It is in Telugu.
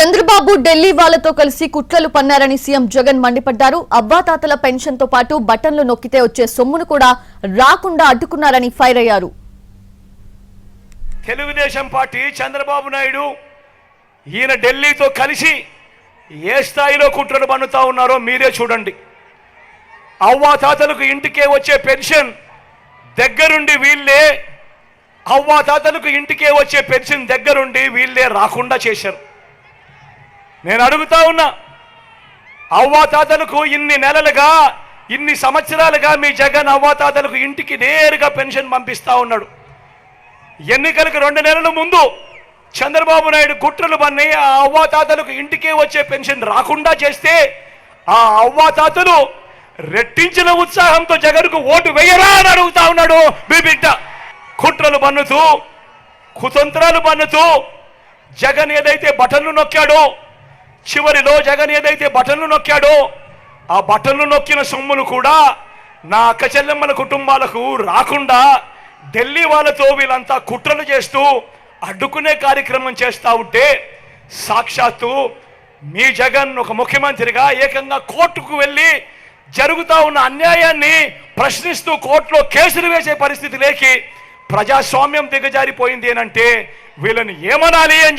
చంద్రబాబు ఢిల్లీ వాళ్ళతో కలిసి కుట్రలు పన్నారని సీఎం జగన్ మండిపడ్డారు. అబ్బాతాతల పెన్షన్తో పాటు బటన్లు నొక్కితే వచ్చే సొమ్మును కూడా రాకుండా అడ్డుకున్నారని ఫైర్ అయ్యారు. తెలుగుదేశం పార్టీ చంద్రబాబు నాయుడు ఈయన ఢిల్లీతో కలిసి ఏ స్థాయిలో కుట్రలు పన్నుతా ఉన్నారో మీరే చూడండి. అవ్వాతాతలకు ఇంటికే వచ్చే పెన్షన్ దగ్గరుండి వీళ్ళే అవ్వాతాతలకు ఇంటికే వచ్చే పెన్షన్ దగ్గరుండి వీళ్ళే రాకుండా చేశారు. నేను అడుగుతా ఉన్నా అవ్వాతాతలకు ఇన్ని నెలలుగా ఇన్ని సంవత్సరాలుగా మీ జగన్ అవ్వాతాతలకు ఇంటికి నేరుగా పెన్షన్ పంపిస్తా ఉన్నాడు. ఎన్నికలకు రెండు నెలల ముందు చంద్రబాబు నాయుడు కుట్రలు పన్ని ఆ అవ్వాతాతలకు ఇంటికే వచ్చే పెన్షన్ రాకుండా చేస్తే ఆ అవ్వాతాతలు రెట్టించిన ఉత్సాహంతో జగన్కు ఓటు వేయరా అని అడుగుతా ఉన్నాడు మీ బిడ్డ. కుట్రలు పన్నుతూ కుతంత్రాలు పన్నుతూ జగన్ ఏదైతే బటన్లు నొక్కాడో చివరిలో జగన్ ఏదైతే బటన్లు నొక్కాడో ఆ బటన్లు నొక్కిన సొమ్మును కూడా నా అక్క చెల్లెమ్మల కుటుంబాలకు రాకుండా ఢిల్లీ వాళ్ళతో వీళ్ళంతా కుట్రలు చేస్తూ అడ్డుకునే కార్యక్రమం చేస్తా ఉంటే సాక్షాత్తు మీ జగన్ ఒక ముఖ్యమంత్రిగా ఏకంగా కోర్టుకు వెళ్ళి జరుగుతా ఉన్న అన్యాయాన్ని ప్రశ్నిస్తూ కోర్టులో కేసులు వేసే పరిస్థితి లేకి ప్రజాస్వామ్యం దిగజారిపోయింది అంటే వీళ్ళని ఏమనాలి అని చెప్పి